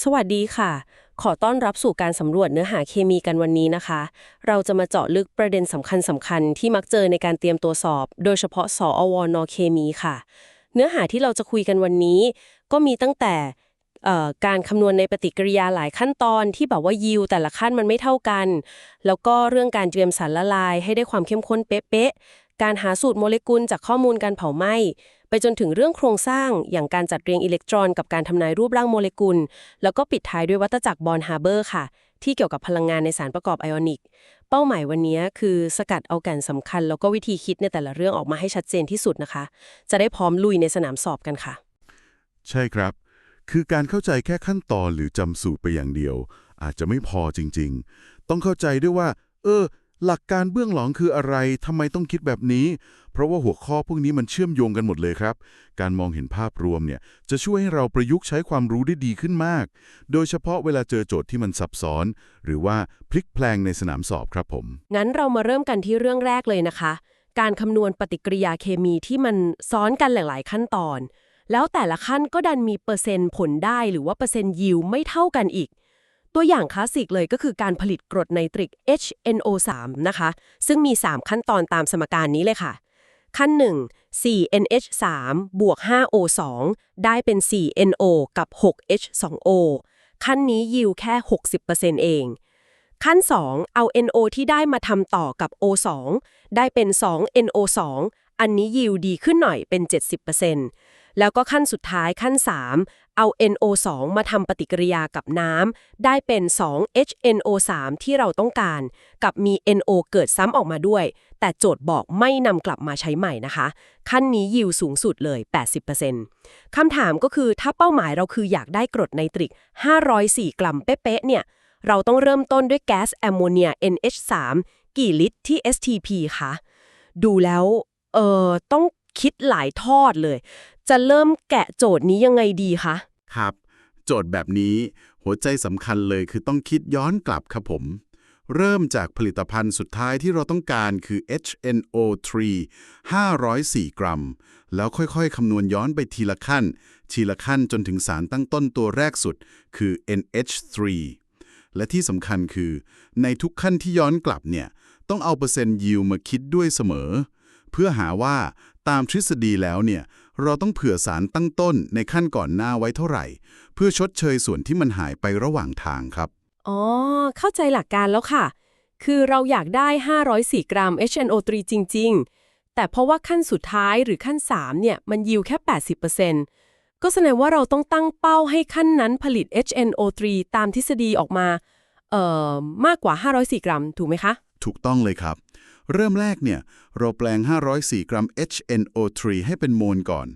สวัสดีค่ะ ขอต้อนรับสู่การสำรวจเนื้อหาเคมีกันวันนี้นะคะ เราจะมาเจาะลึกประเด็นสำคัญสำคัญๆที่มักเจอในการเตรียมตัวสอบ โดยเฉพาะสอวนเคมีค่ะ เนื้อหาที่เราจะคุยกันวันนี้ ก็มีตั้งแต่การคำนวณในปฏิกิริยาหลายขั้นตอนที่แบบว่ายิวแต่ละขั้นมันไม่เท่ากัน แล้วก็เรื่องการเตรียมสารละลายให้ได้ความเข้มข้นเป๊ะๆการหาสูตรโมเลกุลจากข้อมูลการเผาไหม้ ไปจนถึงเรื่องโครงสร้างอย่างการจัดเรียงอิเล็กตรอนกับการทำนายรูปร่างโมเลกุล แล้วก็ปิดท้ายด้วยวัตจักรบอร์นฮาร์เบอร์ค่ะ ที่เกี่ยวกับพลังงานในสารประกอบไอออนิก เป้าหมายวันนี้คือสกัดเอาแก่นสำคัญ แล้วก็วิธีคิดในแต่ละเรื่องออกมาให้ชัดเจนที่สุดนะคะ จะได้พร้อมลุยในสนามสอบกันค่ะ ใช่ครับ คือการเข้าใจแค่ขั้นตอนหรือจำสูตรไปอย่างเดียว อาจจะไม่พอจริง ๆ ต้องเข้าใจด้วยว่า เออหลักการเบื้องหลังคืออะไร ทำไมต้องคิดแบบนี้ เพราะว่าหัวข้อพวกนี้มันเชื่อมโยงกันหมดเลยครับ การมองเห็นภาพรวมเนี่ยจะช่วยให้เราประยุกต์ใช้ความรู้ได้ดีขึ้นมาก โดยเฉพาะเวลาเจอโจทย์ที่มันซับซ้อน หรือว่าพลิกแพลงในสนามสอบครับผม งั้นเรามาเริ่มกันที่เรื่องแรกเลยนะคะ การคำนวณปฏิกิริยาเคมีที่มันซ้อนกันหลาย ๆ ขั้นตอน แล้วแต่ละขั้นก็ดันมีเปอร์เซ็นต์ผลได้หรือว่าเปอร์เซ็นต์ยิวไม่เท่ากันอีกตัวอย่างคลาสสิกเลยก็คือการผลิตกรดไนตริก HNO3 นะคะ ซึ่งมี 3 ขั้นตอนตามสมการนี้เลยค่ะ ขั้น 1 4NH3 บวก 5O2 ได้เป็น 4NO กับ 6H2O ขั้นนี้ยิวแค่ 60%เอง ขั้น 2 เอา NO ที่ได้มาทำต่อกับ O2 ได้เป็น 2NO2 อันนี้ยิวดีขึ้นหน่อยเป็น 70%แล้วก็ขั้นสุดท้ายขั้น 3 เอา NO2 มาทำปฏิกิริยากับน้ำได้เป็น 2HNO3 ที่เราต้องการ กับมี NO เกิดซ้ำออกมาด้วย แต่โจทย์บอกไม่นำกลับมาใช้ใหม่นะคะ ขั้นนี้ยิวสูงสุดเลย 80%คำถามก็คือถ้าเป้าหมายเราคืออยากได้กรดไนตริก 504 กรัมเป๊ะๆเนี่ยเราต้องเริ่มต้นด้วยแก๊สแอมโมเนีย NH3 กี่ลิตรที่ STP คะดูแล้วเออต้องคิดหลายทอดเลย จะเริ่มแกะโจทย์นี้ยังไงดีคะ ครับ โจทย์แบบนี้หัวใจสำคัญเลยคือต้องคิดย้อนกลับครับผม เริ่มจากผลิตภัณฑ์สุดท้ายที่เราต้องการคือ HNO3 504 กรัม แล้วค่อยๆคำนวณย้อนไปทีละขั้น ทีละขั้นจนถึงสารตั้งต้นตัวแรกสุด คือ NH3 และที่สำคัญคือ ในทุกขั้นที่ย้อนกลับเนี่ย ต้องเอาเปอร์เซ็นต์ยิวมาคิดด้วยเสมอ เพื่อหาว่าตามทฤษฎีแล้วเนี่ย เราต้องเผื่อสารตั้งต้นในขั้นก่อนหน้าไว้เท่าไหร่ เพื่อชดเชยส่วนที่มันหายไประหว่างทางครับ อ๋อ เข้าใจหลักการแล้วค่ะ คือเราอยากได้ 504 กรัม HNO3 จริง ๆ แต่เพราะว่าขั้นสุดท้ายหรือขั้น 3 เนี่ย มันยิวแค่ 80%ก็แสดงว่าเราต้องตั้งเป้าให้ขั้นนั้นผลิต HNO3 ตามทฤษฎีออกมา เอ่อ มากกว่า 504 กรัม ถูกไหมคะ ถูกต้องเลยครับ เริ่มแรกเนี่ย เราแปลง 504 กรัม HNO3 ให้เป็นโมลก่อน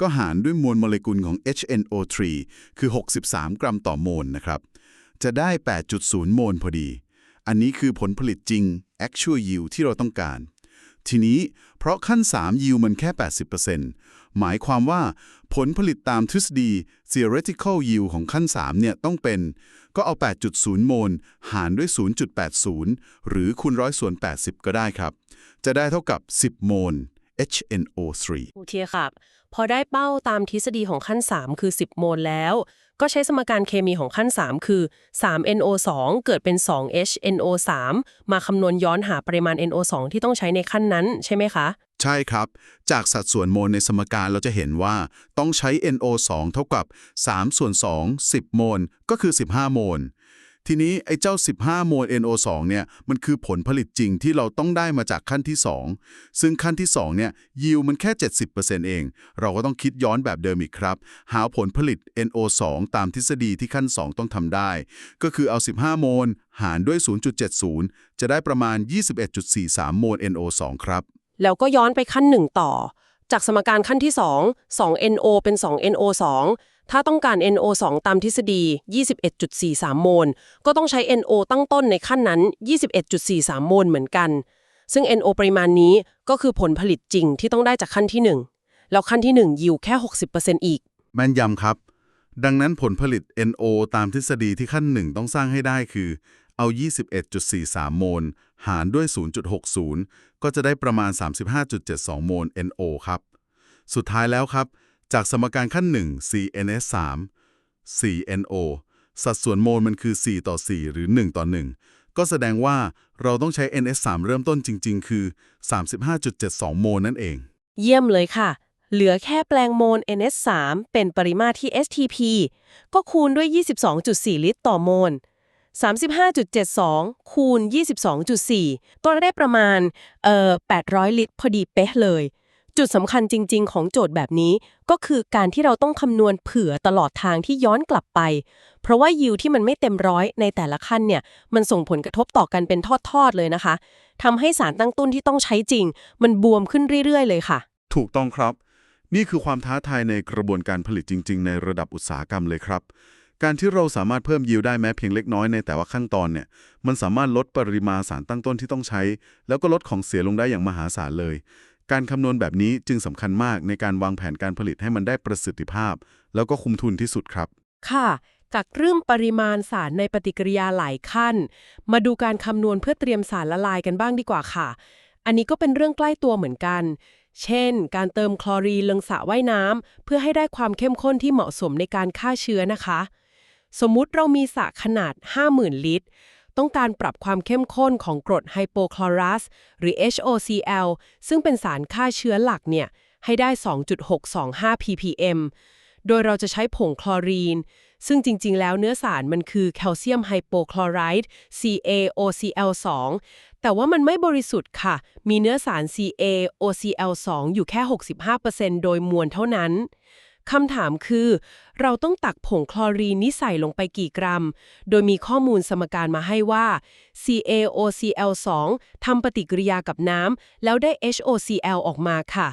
ก็หารด้วยมวลโมเลกุลของ HNO3 คือ 63 กรัมต่อโมลนะครับ จะได้ 8.0 โมลพอดี อันนี้คือผลผลิตจริง actual yield ที่เราต้องการ ทีนี้เพราะขั้น 3 yield มันแค่ 80% หมายความว่าผลผลิตตามทฤษฎี theoretical yield ของขั้น 3 เนี่ยต้องเป็น ก็เอา 8.0 โมล หารด้วย 0.80 หรือคูณร้อยส่วน 80 ก็ได้ครับ จะได้เท่ากับ 10 โมล HNO3 โอเคครับ พอได้เป้าตามทฤษฎีของขั้น 3 คือ 10 โมลแล้ว ก็ใช้สมการเคมีของขั้น 3 คือ 3NO2 เกิดเป็น 2HNO3 มาคำนวณย้อนหาปริมาณ NO2 ที่ต้องใช้ในขั้นนั้นใช่ไหมคะ ใช่ครับ จากสัดส่วนโมลในสมการเราจะเห็นว่าต้องใช้ NO2 เท่ากับ3ส่วน2 10 โมล ก็คือ 15 โมล ทีนี้ไอ้เจ้า 15 โมล NO2 เนี่ยมันคือผลผลิตจริงที่เราต้องได้มาจากขั้นที่ 2 ซึ่งขั้นที่2เนี่ยยิวมันแค่ 70%เอง เราก็ต้องคิดย้อนแบบเดิมอีกครับ หาผลผลิต NO2 ตามทฤษฎีที่ขั้น 2 ต้องทำได้ ก็คือเอา 15 โมล หารด้วย 0.70 จะได้ประมาณ 21.43 โมล NO2 ครับ แล้วก็ย้อนไปขั้น 1 ต่อ จากสมการขั้นที่ 2 2NO เป็น 2NO2 ถ้าต้องการ NO2 ตามทฤษฎี 21.43 โมล ก็ต้องใช้ NO ตั้งต้นในขั้นนั้น 21.43 โมลเหมือนกัน ซึ่ง NO ปริมาณนี้ก็คือผลผลิตจริงที่ต้องได้จากขั้นที่ 1 แล้วขั้นที่ 1 ยิวแค่ 60%อีก แม่นยำครับ ดังนั้นผลผลิต NO ตามทฤษฎีที่ขั้นหนึ่งต้องสร้างให้ได้คือ เอา 21.43 โมล หารด้วย 0.60 ก็จะได้ประมาณ 35.72 โมล NO ครับ สุดท้ายแล้วครับ จากสมการขั้นหนึ่ง CNS3 4NO สัดส่วนโมลมันคือ 4 ต่อ 4 หรือ 1 ต่อ 1 ก็แสดงว่าเราต้องใช้ NS3 เริ่มต้นจริง ๆ คือ 35.72 โมลนั่นเอง เยี่ยมเลยค่ะ เหลือแค่แปลงโมล NS3 เป็นปริมาตรที่ STP ก็คูณด้วย 22.4 ลิตรต่อโมล35.72 คูณ 22.4 ก็ได้ประมาณเอ่อ800 ลิตรพอดีเป๊ะเลย จุดสำคัญจริง ๆ ของโจทย์แบบนี้ ก็คือการที่เราต้องคำนวณเผื่อตลอดทางที่ย้อนกลับไป เพราะว่ายิวที่มันไม่เต็มร้อยในแต่ละขั้นเนี่ย มันส่งผลกระทบต่อกันเป็นทอด ๆ เลยนะคะทำให้สารตั้งต้นที่ต้องใช้จริง มันบวมขึ้นเรื่อย ๆ เลยค่ะ ถูกต้องครับ นี่คือความท้าทายในกระบวนการผลิตจริง ๆ ในระดับอุตสาหกรรมเลยครับ การที่เราสามารถเพิ่มยิวได้แม้เพียงเล็กน้อยในแต่ว่าขั้นตอนเนี่ย มันสามารถลดปริมาณสารตั้งต้นที่ต้องใช้ แล้วก็ลดของเสียลงได้อย่างมหาศาลเลย การคำนวณแบบนี้จึงสำคัญมากในการวางแผนการผลิตให้มันได้ประสิทธิภาพ แล้วก็คุ้มทุนที่สุดครับ ค่ะ จากเรื่องปริมาณสารในปฏิกิริยาหลายขั้น มาดูการคำนวณเพื่อเตรียมสารละลายกันบ้างดีกว่าค่ะ อันนี้ก็เป็นเรื่องใกล้ตัวเหมือนกัน เช่น การเติมคลอรีนลงสระว่ายน้ำเพื่อให้ได้ความเข้มข้นที่เหมาะสมในการฆ่าเชื้อนะคะ สมมุติเรามีสระขนาด 50,000 ลิตร ต้องการปรับความเข้มข้นของกรดไฮโปคลอรัสหรือ HOCl ซึ่งเป็นสารฆ่าเชื้อหลักเนี่ยให้ได้ 2.625 ppm โดยเราจะใช้ผงคลอรีน ซึ่งจริง ๆ แล้วเนื้อสารมันคือแคลเซียมไฮโปคลอไรด์ CaOCl2 แต่ว่ามันไม่บริสุทธิ์ค่ะ มีเนื้อสาร CaOCl2 อยู่แค่ 65%โดยมวลเท่านั้น คำถามคือ เราต้องตักผงคลอรีนนี้ใส่ลงไปกี่กรัม โดยมีข้อมูลสมการมาให้ว่า CaOCl2 ทำปฏิกิริยากับน้ำแล้วได้ HOCl ออกมาค่ะ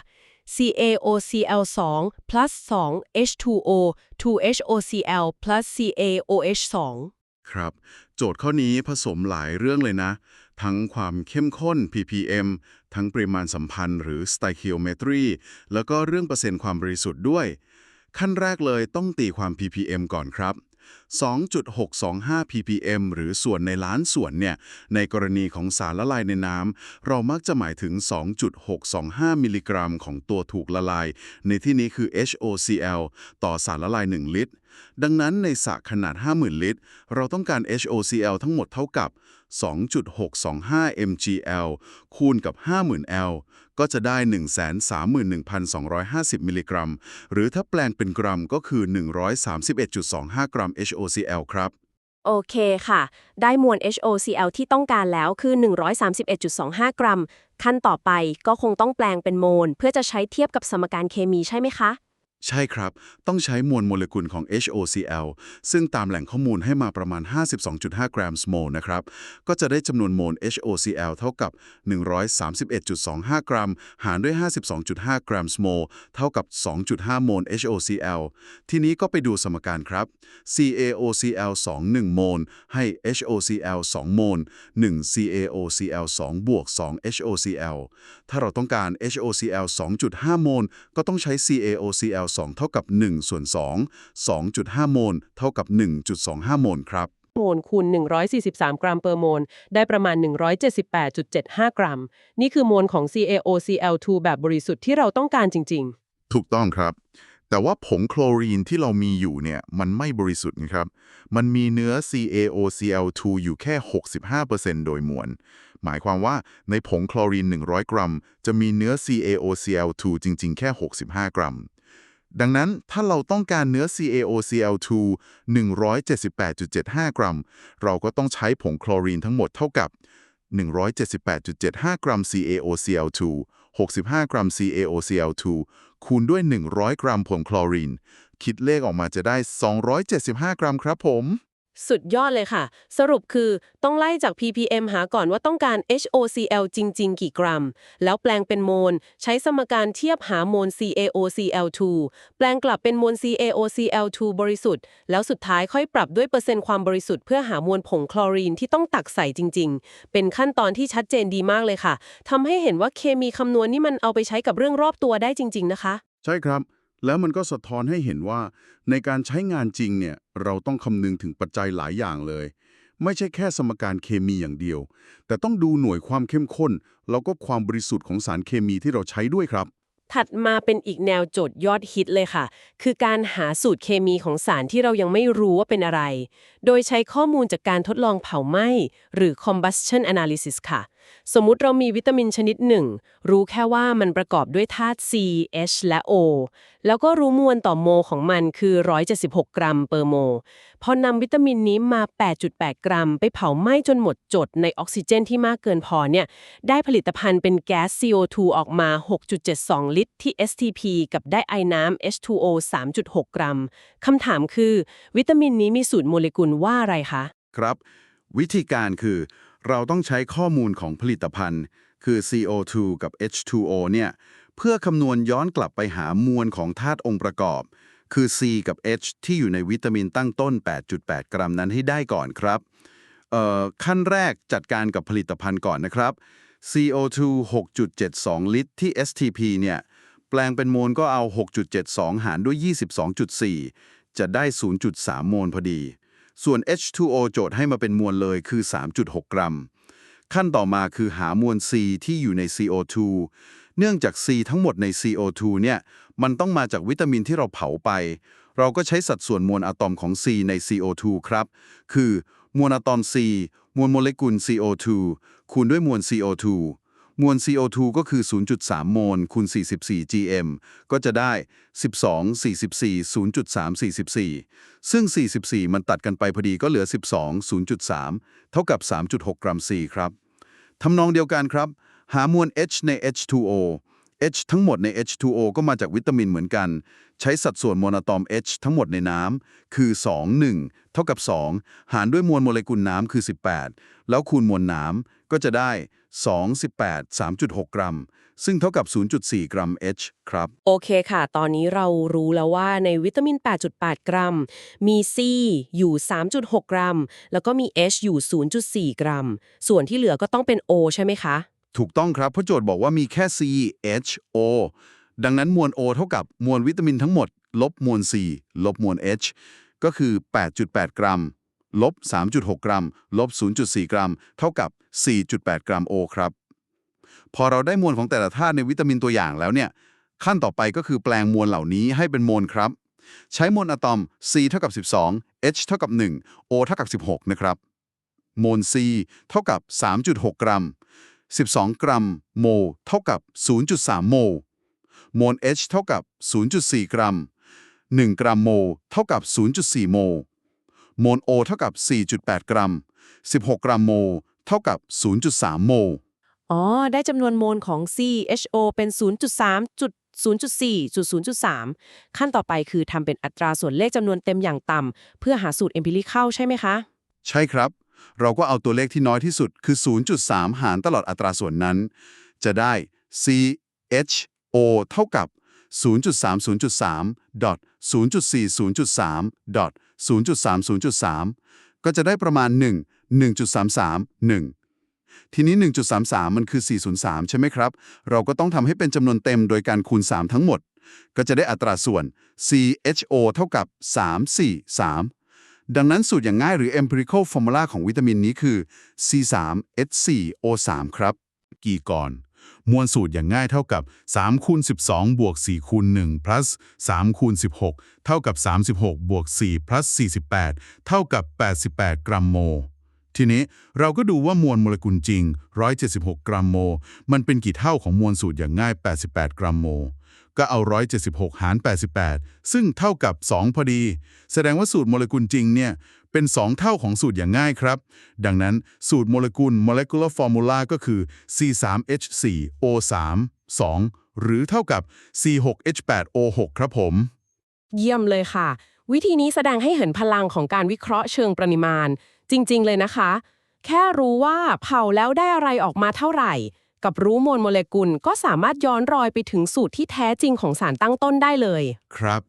CaOCl2 plus 2 H2O 2HOCl plus CaOH2 ครับ โจทย์ข้อนี้ผสมหลายเรื่องเลยนะ ทั้งความเข้มข้น ppm ทั้งปริมาณสัมพันธ์หรือ stoichiometry แล้วก็เรื่องเปอร์เซ็นต์ความบริสุทธิ์ด้วย ขั้นแรกเลยต้องตีความ ppm ก่อนครับ 2.625 ppm หรือส่วนในล้านส่วนเนี่ย ในกรณีของสารละลายในน้ำ เรามักจะหมายถึง 2.625 มิลลิกรัม ของตัวถูกละลาย ในที่นี้คือ HOCl ต่อสารละลาย 1 ลิตร ดังนั้นในสระขนาด 50,000 ลิตร เราต้องการ HOCl ทั้งหมดเท่ากับ 2.625 mgl คูณกับ 50,000 l ก็จะได้ 131,250 มิลลิกรัม หรือถ้าแปลงเป็นกรัมก็คือ 131.25 กรัม HOCl ครับ โอเคค่ะ ได้มวล HOCl ที่ต้องการแล้วคือ 131.25 กรัม ขั้นต่อไปก็คงต้องแปลงเป็นโมล เพื่อจะใช้เทียบกับสมการเคมีใช่ไหมคะ ใช่ครับ ต้องใช้มวลโมเลกุลของ HOCl ซึ่งตามแหล่งข้อมูลให้มาประมาณ 52.5 กรัมสโมลนะครับ ก็จะได้จำนวนโมล HOCl เท่ากับ 131.25 กรัม หารด้วย 52.5 กรัมสโมลเท่ากับ 2.5 โมล HOCl ทีนี้ก็ไปดูสมการครับ CaOCl 2 1 โมล ให้ HOCl 2 โมล 1 CaOCl 2 บวก 2 HOCl ถ้าเราต้องการ HOCl 2.5 โมล ก็ต้องใช้ CaOCl 2 เท่ากับ1ส่วน2 2.5 โมลเท่ากับ 1.25 โมลครับ โมลคูณ 143 กรัมเปอร์โมล ได้ประมาณ 178.75 กรัม นี่คือโมลของ CaOCl2 แบบบริสุทธิ์ที่เราต้องการจริงถูกต้องครับ แต่ว่าผงโคลอรีนที่เรามีอยู่เนี่ยมันไม่บริสุทธิ์นะครับ มันมีเนื้อ CaOCl2 อยู่แค่ 65%โดยมวลหมายความว่าในผงโคลอรีน 100 กรัม จะมีเนื้อ CaOCl2 จริง ๆ แค่ 65 กรัม ดังนั้นถ้าเราต้องการเนื้อ CaOCl2 178.75 กรัม เราก็ต้องใช้ผงคลอรีนทั้งหมดเท่ากับ 178.75 กรัม CaOCl2 65 กรัม CaOCl2 คูณด้วย 100 กรัมผงคลอรีน คิดเลขออกมาจะได้ 275 กรัมครับผม สุดยอดเลยค่ะ สรุปคือต้องไล่จาก ppm หาก่อนว่าต้องการ HOCl จริง ๆ กี่กรัม แล้วแปลงเป็นโมล ใช้สมการเทียบหาโมล CaOCl2 แปลงกลับเป็นโมล CaOCl2 บริสุทธิ์ แล้วสุดท้ายค่อยปรับด้วยเปอร์เซ็นต์ความบริสุทธิ์เพื่อหามวลผงคลอรีนที่ต้องตักใส่จริง ๆ เป็นขั้นตอนที่ชัดเจนดีมากเลยค่ะทำให้เห็นว่าเคมีคำนวณนี่มันเอาไปใช้กับเรื่องรอบตัวได้จริง ๆ นะคะ ใช่ครับ แล้วมันก็สะท้อนให้เห็นว่าในการใช้งานจริงเนี่ยเราต้องคำนึงถึงปัจจัยหลายอย่างเลย ไม่ใช่แค่สมการเคมีอย่างเดียว แต่ต้องดูหน่วยความเข้มข้น แล้วก็ความบริสุทธิ์ของสารเคมีที่เราใช้ด้วยครับ ถัดมาเป็นอีกแนวโจทย์ยอดฮิตเลยค่ะ คือการหาสูตรเคมีของสารที่เรายังไม่รู้ว่าเป็นอะไร โดยใช้ข้อมูลจากการทดลองเผาไหม้หรือ combustion analysis ค่ะ สมมุติเรามีวิตามินชนิดหนึ่ง รู้แค่ว่ามันประกอบด้วยธาตุ C H และ O แล้วก็รู้มวลต่อโมของมันคือ 176 กรัมเปอร์โม พอนำวิตามินนี้มา 8.8 กรัม ไปเผาไหม้จนหมดจดในออกซิเจนที่มากเกินพอเนี่ย ได้ผลิตภัณฑ์เป็นแก๊ส CO2 ออกมา 6.72 ลิตรที่ STP กับได้ไอน้ำ H2O 3.6 กรัม คำถามคือ วิตามินนี้มีสูตรโมเลกุลว่าอะไรคะ ครับ วิธีการคือ เราต้องใช้ข้อมูลของผลิตภัณฑ์ คือ CO2 กับ H2O เนี่ย เพื่อคำนวณย้อนกลับไปหามวลของธาตุองค์ประกอบ คือ C กับ H ที่อยู่ในวิตามินตั้งต้น 8.8 กรัมนั้นให้ได้ก่อนครับเอ่อขั้นแรกจัดการกับผลิตภัณฑ์ก่อนนะครับ CO2 6.72 ลิตรที่ STP เนี่ย แปลงเป็นโมลก็เอา 6.72 หารด้วย 22.4 จะได้ 0.3 โมลพอดี ส่วน H2O โจทย์ให้มาเป็นมวลเลยคือ 3.6 กรัม ขั้นต่อมาคือหามวล C ที่อยู่ใน CO2 เนื่องจาก C ทั้งหมดใน CO2 เนี่ย มันต้องมาจากวิตามินที่เราเผาไป เราก็ใช้สัดส่วนมวลอะตอมของ C ใน CO2 ครับ คือ มวลอะตอม C มวลโมเลกุล CO2 คูณด้วยมวล CO2 มวล CO2 ก็คือ 0.3 โมลคูณ 44 gm ก็จะได้ 12 44 0.3 44 ซึ่ง 44 มันตัดกันไปพอดีก็เหลือ 12 0.3 เท่ากับ 3.6 กรัม C ครับทำนองเดียวกันครับ หามวล H ใน H2O H ทั้งหมดใน H2O ก็มาจากวิตามินเหมือนกัน ใช้สัดส่วนโมวลอตอม H ทั้งหมดในน้ำคือ 2 1 เท่ากับ 2 หารด้วยมวลโมเลกุลน้ำคือ 18 แล้วคูณมวลน้ำก็จะได้ 2 18 3.6 กรัม ซึ่งเท่ากับ 0.4 กรัม H ครับ โอเคค่ะ ตอนนี้เรารู้แล้วว่าในวิตามิน 8.8 กรัม มี C อยู่ 3.6 กรัม แล้วก็มี H อยู่ 0.4 กรัม ส่วนที่เหลือก็ต้องเป็น O ใช่ไหมคะ ถูกต้องครับเพราะโจทย์บอกว่ามีแค่ C H O ดังนั้นมวล O เท่ากับมวลวิตามินทั้งหมด ลบมวล C ลบมวล H ก็คือ 8.8 กรัม ลบ 3.6 กรัม ลบ 0.4 กรัม เท่ากับ 4.8 กรัม O ครับ พอเราได้มวลของแต่ละธาตุในวิตามินตัวอย่างแล้วเนี่ย ขั้นต่อไปก็คือแปลงมวลเหล่านี้ให้เป็นโมลครับ ใช้มวลอะตอม C เท่ากับ 12 H เท่ากับ 1 O เท่ากับ 16 นะครับโมล C เท่ากับ 3.6 กรัม 12 กรัมโมลเท่ากับ 0.3 โมลโมล H เท่ากับ 0.4 กรัม 1 กรัมโมลเท่ากับ 0.4 โมล โมล O เท่ากับ 4.8 กรัม 16 กรัมโมลเท่ากับ 0.3 โมลอ๋อ ได้จำนวนโมลของ CHO เป็น 0.3จุด0.4จุด0.3 ขั้นต่อไปคือทำเป็นอัตราส่วนเลขจำนวนเต็มอย่างต่ำเพื่อหาสูตร empirical ใช่ไหมคะ ใช่ครับ เราก็เอาตัวเลขที่น้อยที่สุดคือ 0.3 หารตลอดอัตราส่วนนั้น จะได้ C H O เท่ากับ 0.3 0.3 dot 0.4 0.3 0.3 0.3 ก็จะได้ประมาณ 1 1.33 1 ทีนี้ 1.33 มันคือ 403 ใช่ไหมครับ เราก็ต้องทำให้เป็นจำนวนเต็มโดยการคูณ 3 ทั้งหมด ก็จะได้อัตราส่วน CHO เท่ากับ 343ดังนั้นสูตรอย่างง่ายหรือ empirical formula ของวิตามินนี้คือ C3H4O3 ครับ กี่ก่อน มวลสูตรอย่างง่ายเท่ากับ3คูณ12 บวก4คูณ1 plus 3คูณ16 เท่ากับ 36 บวก4 plus 48 เท่ากับ 88 กรัมโม ทีนี้เราก็ดูว่ามวลโมเลกุลจริง 176 กรัมโม มันเป็นกี่เท่าของมวลสูตรอย่างง่าย 88 กรัมโม ก็เอา 176 หาร 88 ซึ่งเท่ากับ 2 พอดี แสดงว่าสูตรโมเลกุลจริงเนี่ย เป็น 2 เท่าของสูตรอย่างง่ายครับ ดังนั้นสูตรโมเลกุล molecular formula ก็คือ C3H4O3 2 หรือเท่ากับ C6H8O6 ครับผม เยี่ยมเลยค่ะ วิธีนี้แสดงให้เห็นพลังของการวิเคราะห์เชิงปริมาณ จริง ๆ เลยนะคะ แค่รู้ว่าเผาแล้วได้อะไรออกมาเท่าไหร่ กับรู้มวลโมเลกุลก็สามารถย้อนรอยไปถึงสูตรที่แท้จริงของสารตั้งต้นได้เลย ครับ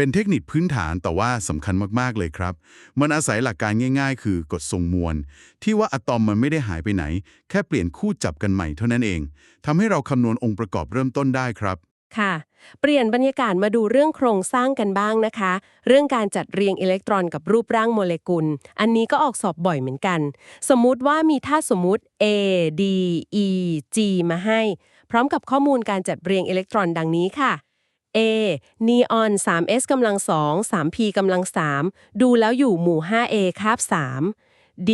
เป็นเทคนิคพื้นฐานแต่ว่าสำคัญมาก ๆ เลยครับ มันอาศัยหลักการง่าย ๆ คือกฎทรงมวล ที่ว่าอะตอมมันไม่ได้หายไปไหน แค่เปลี่ยนคู่จับกันใหม่เท่านั้นเองทำให้เราคำนวณองค์ประกอบเริ่มต้นได้ครับ ค่ะ เปลี่ยนบรรยากาศมาดูเรื่องโครงสร้างกันบ้างนะคะ เรื่องการจัดเรียงอิเล็กตรอนกับรูปร่างโมเลกุล อันนี้ก็ออกสอบบ่อยเหมือนกัน สมมุติว่ามีธาตุสมมุติ A D E G มาให้ พร้อมกับข้อมูลการจัดเรียงอิเล็กตรอนดังนี้ค่ะ A นีออน 3s กำลัง2 3p กำลัง3ดูแล้วอยู่หมู่ 5a คาบ 3 D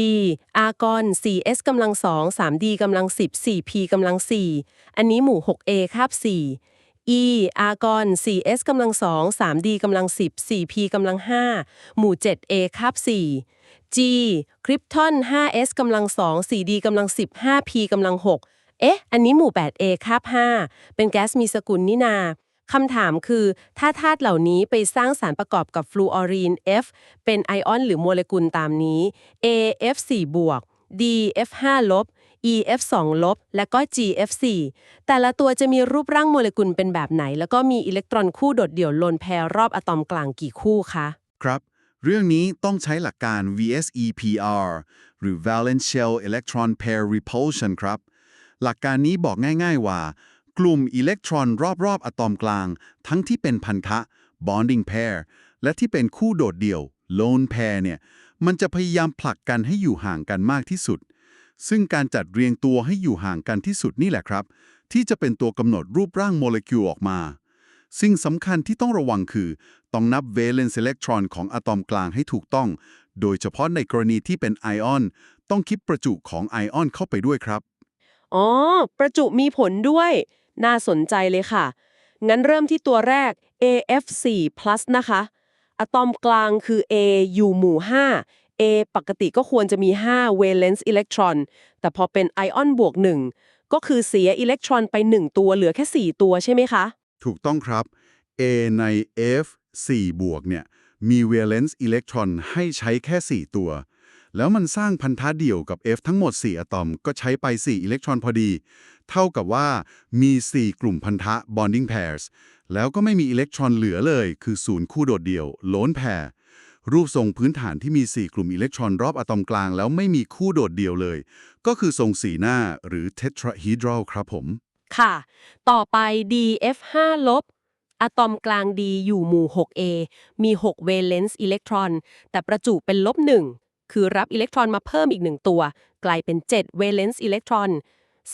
อาร์กอน 4s กำลัง2 3d กำลัง10 4p กำลัง4อันนี้หมู่ 6a คาบ 4 E อาร์กอน 4s กำลัง2 3d กำลัง10 4p กำลัง5หมู่ 7a คาบ 4 G คริปทอน 5s กำลัง2 4d กำลัง10 5p กำลัง6เอ๊ะ อันนี้หมู่ 8a คาบ 5 เป็นแก๊สมีสกุลนี่นา คำถามคือถ้าธาตุเหล่านี้ไปสร้างสารประกอบกับฟลูออรีน F เป็นไอออนหรือโมเลกุลตามนี้ A F4 บวก D F5 ลบ E F2 ลบ และก็ G F4 แต่ละตัวจะมีรูปร่างโมเลกุลเป็นแบบไหน แล้วก็มีอิเล็กตรอนคู่โดดเดี่ยวลนแพรรอบอะตอมกลางกี่คู่คะครับ เรื่องนี้ต้องใช้หลักการ VSEPR หรือ Valence Shell Electron Pair Repulsion ครับ หลักการนี้บอกง่าย ๆว่า กลุ่มอิเล็กตรอนรอบๆอะตอมกลาง ทั้งที่เป็นพันธะ bonding pair และที่เป็นคู่โดดเดี่ยว lone pair เนี่ย มันจะพยายามผลักกันให้อยู่ห่างกันมากที่สุด ซึ่งการจัดเรียงตัวให้อยู่ห่างกันที่สุดนี่แหละครับ ที่จะเป็นตัวกำหนดรูปร่างโมเลกุลออกมา สิ่งสำคัญที่ต้องระวังคือ ต้องนับ valence electron ของอะตอมกลางให้ถูกต้อง โดยเฉพาะในกรณีที่เป็นไอออน ต้องคิดประจุของไอออนเข้าไปด้วยครับ อ๋อ ประจุมีผลด้วย น่าสนใจเลยค่ะ งั้นเริ่มที่ตัวแรก AF4 นะคะ อะตอมกลางคือ A อยู่หมู่ 5 A ปกติก็ควรจะมี 5 valence electron แต่พอเป็นไอออนบวก 1 ก็คือเสียอิเล็กตรอนไป 1 ตัวเหลือแค่ 4 ตัวใช่ไหมคะ ถูกต้องครับ A ใน F 4บวกเนี่ยมี valence electron ให้ใช้แค่ 4 ตัว แล้วมันสร้างพันธะเดี่ยวกับ F ทั้งหมด 4 อะตอม ก็ใช้ไป 4 อิเล็กตรอนพอดี เท่ากับว่ามี 4 กลุ่มพันธะ bonding pairs แล้วก็ไม่มีอิเล็กตรอนเหลือเลย คือศูนย์คู่โดดเดี่ยว lone pair รูปทรงพื้นฐานที่มี 4 กลุ่มอิเล็กตรอนรอบอะตอมกลาง แล้วไม่มีคู่โดดเดี่ยวเลย ก็คือทรงสีหน้าหรือ tetrahedral ครับผม ค่ะ ต่อไป DF5 ลบอะตอมกลาง D อยู่หมู่ 6A มี 6 valence electron แต่ประจุเป็นลบ1 คือรับอิเล็กตรอนมาเพิ่มอีก1ตัว กลายเป็น7 valence electron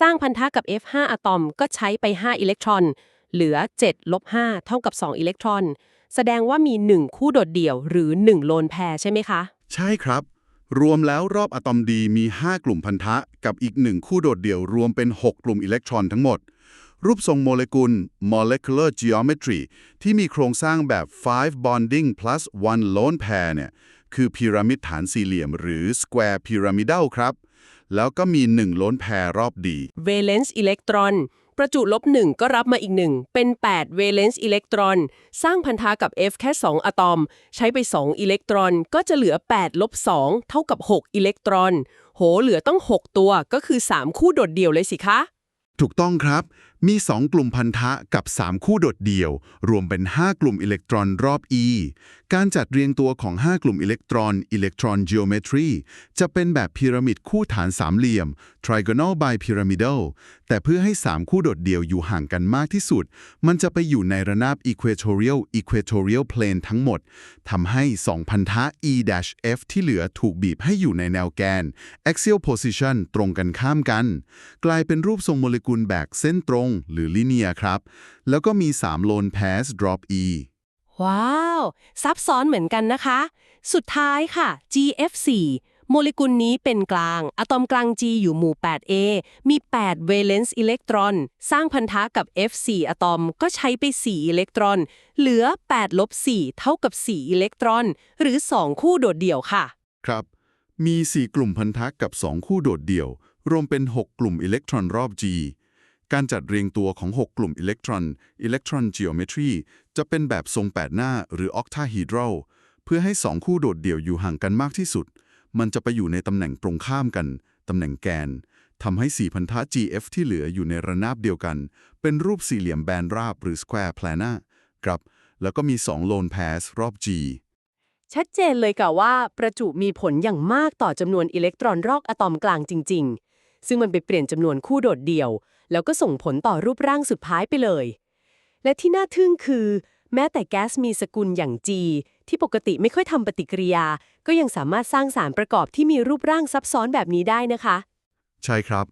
สร้างพันธะกับ F5 อะตอมก็ใช้ไป 5 อิเล็กตรอน เหลือ7ลบ5เท่ากับ 2 อิเล็กตรอน แสดงว่ามี 1 คู่โดดเดี่ยวหรือ 1 โลนแพรใช่ไหมคะ ใช่ครับ รวมแล้วรอบอะตอมดีมี 5 กลุ่มพันธะกับอีก 1 คู่โดดเดี่ยวรวมเป็น 6 กลุ่มอิเล็กตรอนทั้งหมด รูปทรงโมเลกุล molecular geometry ที่มีโครงสร้างแบบ 5 bonding plus 1 lone pair เนี่ย คือพีระมิดฐานสี่เหลี่ยม หรือ square pyramidal ครับ แล้วก็มี1 lone pair รอบดี valence electron ประจุลบ 1 ก็รับมาอีก 1 เป็น 8 valence electron สร้างพันธะกับ F แค่ 2 อะตอม ใช้ไป 2 อิเล็กตรอน ก็จะเหลือ 8 ลบ 2 เท่ากับ 6 อิเล็กตรอน โหเหลือต้อง 6 ตัวก็คือ 3 คู่โดดเดี่ยวเลยสิคะ ถูกต้องครับ มี 2 กลุ่มพันธะกับ 3 คู่โดดเดี่ยว รวมเป็น 5 กลุ่มอิเล็กตรอนรอบ E การจัดเรียงตัวของ 5 กลุ่มอิเล็กตรอนอิเล็กตรอน geometry จะเป็นแบบพีระมิดคู่ฐานสามเหลี่ยม trigonal bipyramidal แต่เพื่อให้ 3 คู่โดดเดี่ยวอยู่ห่างกันมากที่สุด มันจะไปอยู่ในระนาบ equatorial equatorial plane ทั้งหมดทำให้ 2 พันธะ E-F ที่เหลือถูกบีบให้อยู่ในแนวแกน axial position ตรงกันข้ามกัน กลายเป็นรูปทรงโมเลกุลแบบเส้นตรงหรือลิเนียครับ แล้วก็มี3 lone pairs drop E ว้าว ซับซ้อนเหมือนกันนะคะ สุดท้ายค่ะ GF4 โมเลกุลนี้เป็นกลาง อะตอมกลาง G อยู่หมู่ 8A มี8 valence electron สร้างพันธะกับ F4 อะตอมก็ใช้ไป 4 อิเล็กตรอน เหลือ8ลบ4เท่ากับ 4 อิเล็กตรอน หรือ 2 คู่โดดเดี่ยวค่ะ ครับ มี 4 กลุ่มพันธะกับ 2 คู่โดดเดี่ยว รวมเป็น 6 กลุ่มอิเล็กตรอนรอบ G การจัดเรียงตัวของ 6 กลุ่มอิเล็กตรอน Electron Geometry จะเป็นแบบทรง 8 หน้าหรือ octahedral เพื่อให้ 2 คู่โดดเดี่ยวอยู่ห่างกันมากที่สุด มันจะไปอยู่ในตำแหน่งตรงข้ามกัน ตำแหน่งแกนทำให้4พันธะ GF ที่เหลืออยู่ในระนาบเดียวกัน เป็นรูปสี่เหลี่ยมแบนราบหรือ square planar ครับแล้วก็มี2 lone pairs รอบ G ชัดเจนเลยค่ะว่าประจุมีผลอย่างมากต่อจำนวนอิเล็กตรอนรอกอะตอมกลางจริง ๆ ซึ่งมันไปเปลี่ยนจำนวนคู่โดดเดี่ยว แล้วก็ส่งผลต่อรูปร่างสุดท้ายไปเลย และที่น่าทึ่งคือ แม้แต่แก๊สมีสกุลอย่าง G ที่ปกติไม่ค่อยทำปฏิกิริยา ก็ยังสามารถสร้างสารประกอบที่มีรูปร่างซับซ้อนแบบนี้ได้นะคะ ใช่ครับ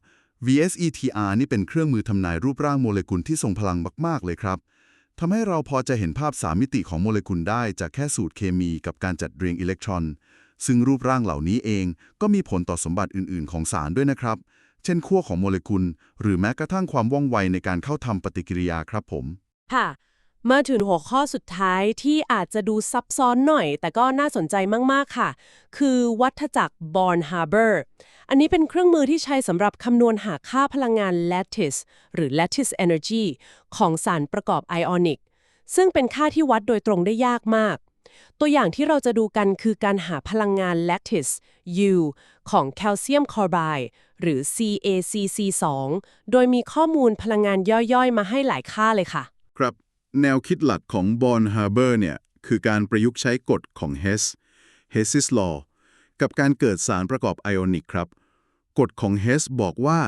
VSETR นี่เป็นเครื่องมือทำนายรูปร่างโมเลกุลที่ทรงพลังมากๆ เลยครับทำให้เราพอจะเห็นภาพ3มิติของโมเลกุลได้จากแค่สูตรเคมีกับการจัดเรียงอิเล็กตรอน ซึ่งรูปร่างเหล่านี้เองก็มีผลต่อสมบัติอื่น ๆ ของสารด้วยนะครับ เช่นขั้วของโมเลกุล หรือแม้กระทั่งความว่องไวในการเข้าทำปฏิกิริยาครับผม ค่ะ มาถึงหัวข้อสุดท้ายที่อาจจะดูซับซ้อนหน่อย แต่ก็น่าสนใจมาก ๆ ค่ะ คือวัฏจักร Born Haber อันนี้เป็นเครื่องมือที่ใช้สำหรับคำนวณหาค่าพลังงาน lattice หรือ lattice energy ของสารประกอบไอออนิกซึ่งเป็นค่าที่วัดโดยตรงได้ยากมาก ตัวอย่างที่เราจะดูกันคือการหาพลังงาน lattice U ของแคลเซียมคลอไรด์ หรือ CaCC2 โดยมีข้อมูลพลังงานย่อยๆ มาให้หลายค่าเลยค่ะ ครับ แนวคิดหลักของ Born Haber เนี่ย คือการประยุกต์ใช้กฎของ Hess Hess's Law กับการเกิดสารประกอบไอออนิกครับ กฎของ Hess บอกว่า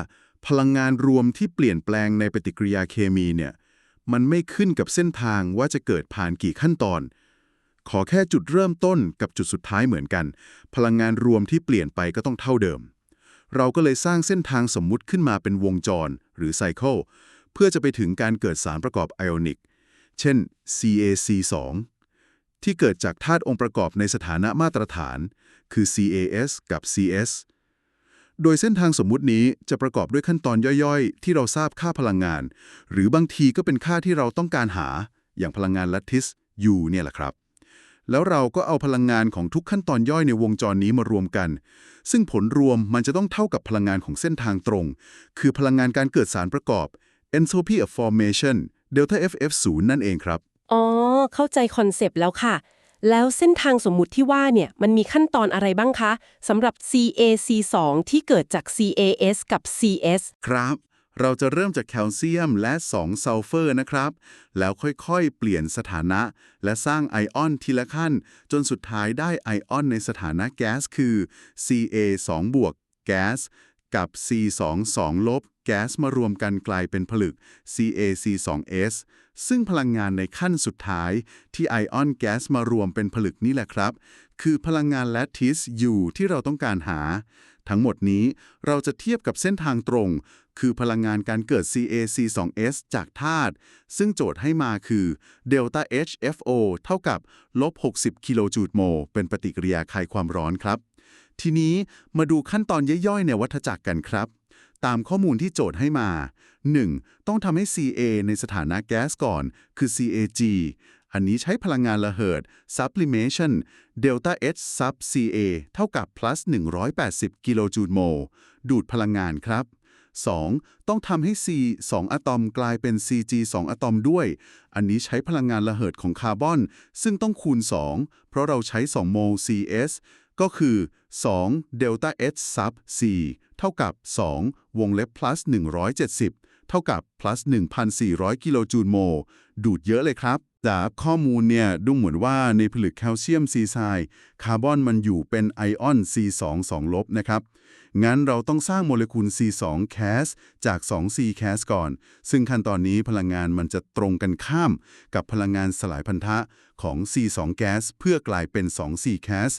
พลังงานรวมที่เปลี่ยนแปลงในปฏิกิริยาเคมีเนี่ย มันไม่ขึ้นกับเส้นทางว่าจะเกิดผ่านกี่ขั้นตอน ขอแค่จุดเริ่มต้นกับจุดสุดท้ายเหมือนกัน พลังงานรวมที่เปลี่ยนไปก็ต้องเท่าเดิม เราก็เลยสร้างเส้นทางสมมุติขึ้นมาเป็นวงจร หรือไซเคิลเพื่อจะไปถึงการเกิดสารประกอบไอออนิก เช่น CaC2 ที่เกิดจากธาตุองค์ประกอบในสถานะมาตรฐาน คือ CaS กับ Cs โดยเส้นทางสมมุตินี้จะประกอบด้วยขั้นตอนย่อยๆ ที่เราทราบค่าพลังงาน หรือบางทีก็เป็นค่าที่เราต้องการหา อย่างพลังงานลัทธิส U เนี่ยแหละครับ แล้วเราก็เอาพลังงานของทุกขั้นตอนย่อยในวงจรนี้มารวมกัน ซึ่งผลรวมมันจะต้องเท่ากับพลังงานของเส้นทางตรง คือพลังงานการเกิดสารประกอบ entropy of formation delta FF0 นั่นเองครับ อ๋อ เข้าใจคอนเซปต์แล้วค่ะ แล้วเส้นทางสมมุติที่ว่าเนี่ย มันมีขั้นตอนอะไรบ้างคะสำหรับ CaC2 ที่เกิดจาก CaS กับ CS ครับ เราจะเริ่มจากแคลเซียมและ 2 ซัลเฟอร์นะครับ แล้วค่อยๆ เปลี่ยนสถานะ และสร้างไอออนทีละขั้น จนสุดท้ายได้ไอออนในสถานะแก๊สคือ Ca 2บวกแก๊สกับ C2 2ลบแก๊สมารวมกันกลายเป็นผลึก CaC2S ซึ่งพลังงานในขั้นสุดท้ายที่ไอออนแก๊สมารวมเป็นผลึกนี่แหละครับ คือพลังงานแลทิส U ที่เราต้องการหา ทั้งหมดนี้เราจะเทียบกับเส้นทางตรง คือพลังงานการเกิด CaC2S จากธาตุซึ่งโจทย์ให้มาคือ delta HFO เท่ากับลบ60 กิโลจูลโม เป็นปฏิกิริยาคายความร้อนครับ ทีนี้มาดูขั้นตอนย่อยๆ ในวัฏจักรกันครับ ตามข้อมูลที่โจทย์ให้มา 1. ต้องทำให้ Ca ในสถานะแก๊สก่อน คือ CaG อันนี้ใช้พลังงานระเหิด sublimation delta H sub Ca เท่ากับ plus 180 กิโลจูลโม ดูดพลังงานครับ 2. ต้องทำให้ C 2อะตอมกลายเป็น Cg 2อะตอมด้วย อันนี้ใช้พลังงานระเหิดของคาร์บอน ซึ่งต้องคูณ 2 เพราะเราใช้ 2 โมล Cs ก็คือ2 delta H sub C เท่ากับ 2 วงเล็บ plus 170 เท่ากับ plus 1,400 กิโลจูลโมลดูดเยอะเลยครับ จากข้อมูลเนี่ยดูเหมือนว่าในผลึกแคลเซียมซีไซด์คาร์บอนมันอยู่เป็นไอออน C2 2ลบนะครับ งั้นเราต้องสร้างโมเลกุล C2 cas จาก 2C cas ก่อน ซึ่งขั้นตอนนี้พลังงานมันจะตรงกันข้ามกับพลังงานสลายพันธะของ C2 gas เพื่อกลายเป็น 2C cas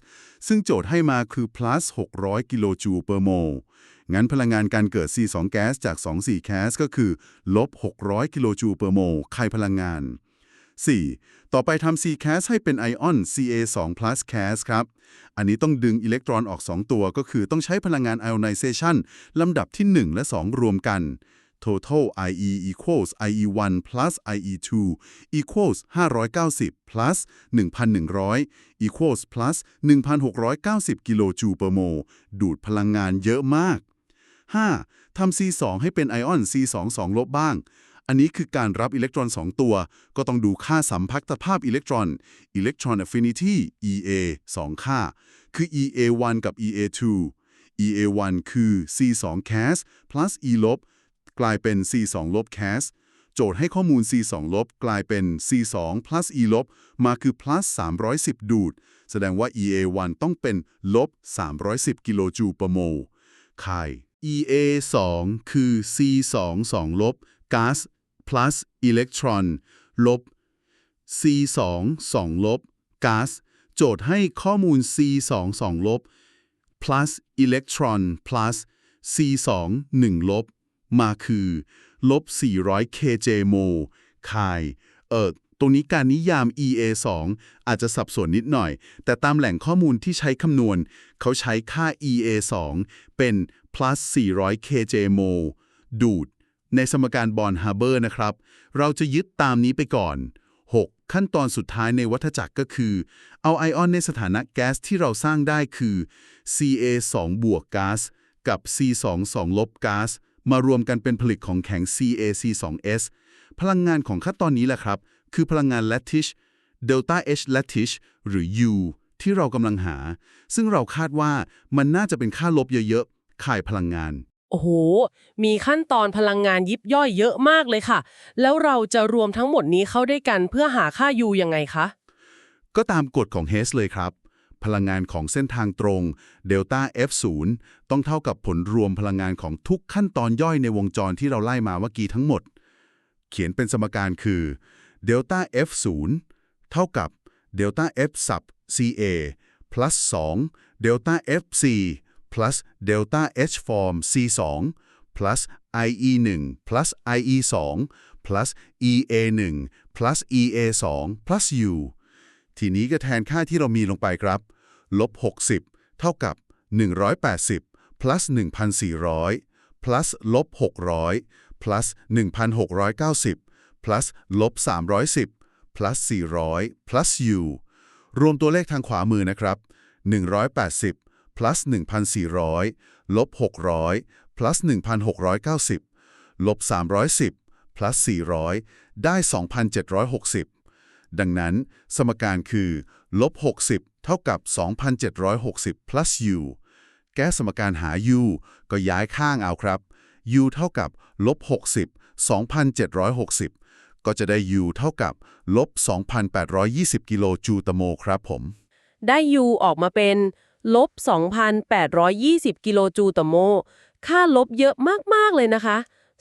ซึ่งโจทย์ให้มาคือ plus 600 กิโลจูล per mole งั้นพลังงานการเกิด C2 gas จาก 2C cas ก็คือลบ600 กิโลจูล per mole ใครพลังงาน 4. ต่อไปทำ C-Cas ให้เป็นไอออน Ca2 plus Cas ครับ อันนี้ต้องดึงอิเล็กตรอนออก 2 ตัวก็คือต้องใช้พลังงาน ionization ลำดับที่ 1 และ 2 รวมกัน total IE equals IE1 plus IE2 equals 590 plus 1,100 equals plus 1,690 กิโลจูล per mole ดูดพลังงานเยอะมาก 5. ทำ C2 ให้เป็นไอออน C2 2 ลบบ้าง อันนี้คือการรับอิเล็กตรอน 2 ตัว ก็ต้องดูค่าสัมพัทธภาพอิเล็กตรอน Electron Affinity EA 2 ค่า คือ EA1 กับ EA2 EA1 คือ C2 cas plus E ลบกลายเป็น C2 ลบ cas โจทย์ให้ข้อมูล C2 ลบกลายเป็น C2 plus E ลบมาคือ plus 310 ดูด แสดงว่า EA1 ต้องเป็นลบ310 กิโลจูล per mole ค่ EA2 คือ C2 2 ลบก๊าซ plus อิเล็กตรอนลบ C2 2ลบก๊าซโจทย์ให้ข้อมูล C2 2ลบ plus อิเล็กตรอน plus C2 1ลบ มาคือลบ 400 kJ mol คาย เออตรงนี้การนิยาม EA2 อาจจะสับสนนิดหน่อย แต่ตามแหล่งข้อมูลที่ใช้คำนวณ เขาใช้ค่า EA2 เป็น plus 400 kJ mol ดูด ในสมการบอร์นฮาร์เบอร์นะครับ เราจะยึดตามนี้ไปก่อน 6. ขั้นตอนสุดท้ายในวัฏจักรก็คือ เอาไอออนในสถานะแก๊สที่เราสร้างได้คือ Ca2 บวกก๊าซกับ C2 2ลบก๊าซมารวมกันเป็นผลึกของแข็ง CaC2s พลังงานของขั้นตอนนี้แหละครับ คือพลังงาน lattice delta H lattice หรือ U ที่เรากำลังหา ซึ่งเราคาดว่ามันน่าจะเป็นค่าลบเยอะๆข่ายพลังงาน โอ้โห มีขั้นตอนพลังงานยิบย่อยเยอะมากเลยค่ะ แล้วเราจะรวมทั้งหมดนี้เข้าด้วยกันเพื่อหาค่า U ยังไงคะ ก็ตามกฎของเฮสเลยครับ พลังงานของเส้นทางตรงเดลต้า F0 ต้องเท่ากับผลรวมพลังงานของทุกขั้นตอนย่อยในวงจรที่เราไล่มาเมื่อกี้ทั้งหมด เขียนเป็นสมการคือเดลต้า F0 เท่ากับเดลต้า F sub Ca plus 2เดลต้า FC plus เดลต้า H form C2 plus IE1 plus IE2 plus EA1 plus EA2 plus U ทีนี้ก็แทนค่าที่เรามีลงไปครับ ลบ 60 เท่ากับ 180 plus 1,400 plus ลบ 600 plus 1,690 plus ลบ 310 plus 400 plus u รวมตัวเลขทางขวามือนะครับ 180 plus 1,400 ลบ 600 plus 1,690 ลบ 310 plus 400 ได้ 2,760 ดังนั้น สมการคือ ลบ 60 เท่ากับ 2,760 plus u แก้สมการหา u ก็ย้ายข้างเอาครับ u เท่ากับ ลบ 60 2,760 ก็จะได้ u เท่ากับลบ 2,820 กิโลจูตโมครับผม ได้ U ออกมาเป็น ลบ 2,820 กิโลจูลต่อโม ค่าลบเยอะมาก ๆ เลยนะคะ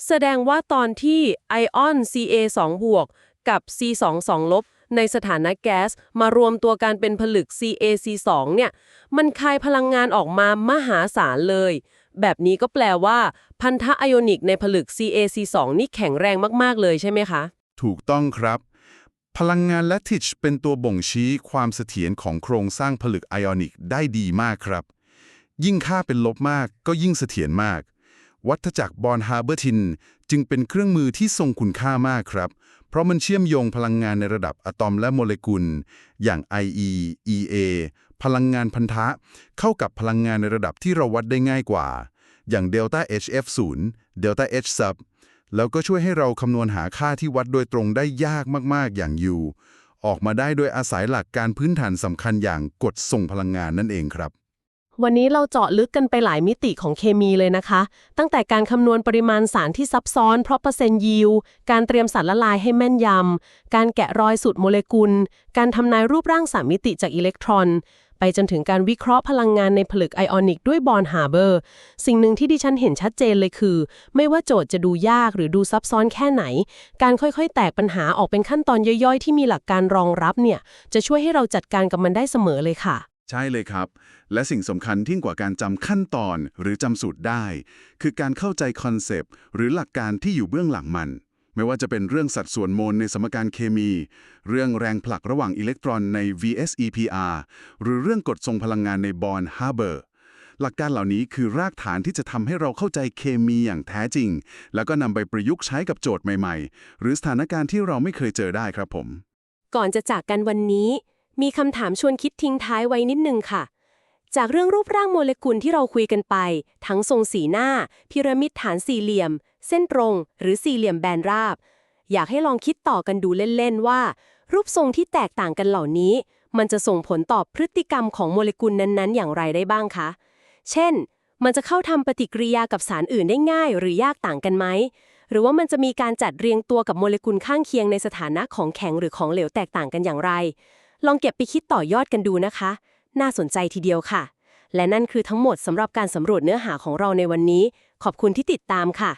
แสดงว่าตอนที่ไอออน Ca2 บวกกับ C2 2 ลบ ในสถานะแก๊สมารวมตัวกันเป็นผลึก CaC2 เนี่ย มันคายพลังงานออกมามหาศาลเลย แบบนี้ก็แปลว่า พันธะไอออนิกในผลึก CaC2 นี่แข็งแรงมาก ๆ เลยใช่ไหมคะ ถูกต้องครับ พลังงานและทิชเป็นตัวบ่งชี้ความเสถียรของโครงสร้างผลึกไอออนิกได้ดีมากครับ ยิ่งค่าเป็นลบมากก็ยิ่งเสถียรมาก วัฏจักรบอร์นฮาร์เบอร์ทินจึงเป็นเครื่องมือที่ทรงคุณค่ามากครับ เพราะมันเชื่อมโยงพลังงานในระดับอะตอมและโมเลกุล อย่าง IE EA พลังงานพันธะ เข้ากับพลังงานในระดับที่เราวัดได้ง่ายกว่า อย่างเดลต้า HF0 เดลต้า H sub แล้วก็ช่วยให้เราคำนวณหาค่าที่วัดโดยตรงได้ยากมาก ๆ อย่าง U ออกมาได้โดยอาศัยหลักการพื้นฐานสำคัญอย่างกฎส่งพลังงานนั่นเองครับ วันนี้เราเจาะลึกกันไปหลายมิติของเคมีเลยนะคะ ตั้งแต่การคำนวณปริมาณสารที่ซับซ้อนเพราะเปอร์เซ็นต์ยิว การเตรียมสารละลายให้แม่นยำ การแกะรอยสูตรโมเลกุล การทำนายรูปร่างสามมิติจากอิเล็กตรอน ไปจนถึงการวิเคราะห์พลังงานในผลึกไอออนิกด้วยบอร์นฮาร์เบอร์ สิ่งหนึ่งที่ดิฉันเห็นชัดเจนเลยคือ ไม่ว่าโจทย์จะดูยากหรือดูซับซ้อนแค่ไหน การค่อยๆ แตกปัญหาออกเป็นขั้นตอนย่อยๆ ที่มีหลักการรองรับเนี่ย จะช่วยให้เราจัดการกับมันได้เสมอเลยค่ะ ใช่เลยครับ และสิ่งสำคัญที่งกว่าการจำขั้นตอนหรือจำสูตรได้ คือการเข้าใจคอนเซปต์หรือหลักการที่อยู่เบื้องหลังมัน ไม่ว่าจะเป็นเรื่องสัดส่วนโมลในสมการเคมี เรื่องแรงผลักระหว่างอิเล็กตรอนใน VSEPR หรือเรื่องกฎทรงพลังงานในบอร์นฮาร์เบอร์หลักการเหล่านี้คือรากฐานที่จะทำให้เราเข้าใจเคมีอย่างแท้จริง แล้วก็นำไปประยุกต์ใช้กับโจทย์ใหม่ๆ หรือสถานการณ์ที่เราไม่เคยเจอได้ครับผม ก่อนจะจากกันวันนี้ มีคำถามชวนคิดทิ้งท้ายไว้นิดนึงค่ะ จากเรื่องรูปร่างโมเลกุลที่เราคุยกันไป ทั้งทรงสีหน้า พีระมิดฐานสี่เหลี่ยม เส้นตรง หรือสี่เหลี่ยมแบนราบ อยากให้ลองคิดต่อกันดูเล่น ๆ ว่า รูปทรงที่แตกต่างกันเหล่านี้ มันจะส่งผลต่อพฤติกรรมของโมเลกุลนั้น ๆ อย่างไรได้บ้างคะ เช่น มันจะเข้าทำปฏิกิริยากับสารอื่นได้ง่าย หรือยากต่างกันไหม หรือว่ามันจะมีการจัดเรียงตัวกับโมเลกุลข้างเคียงในสถานะของแข็งหรือของเหลวแตกต่างกันอย่างไร ลองเก็บไปคิดต่อยอดกันดูนะคะ น่าสนใจทีเดียวค่ะและนั่นคือทั้งหมดสำหรับการสำรวจเนื้อหาของเราในวันนี้ ขอบคุณที่ติดตามค่ะ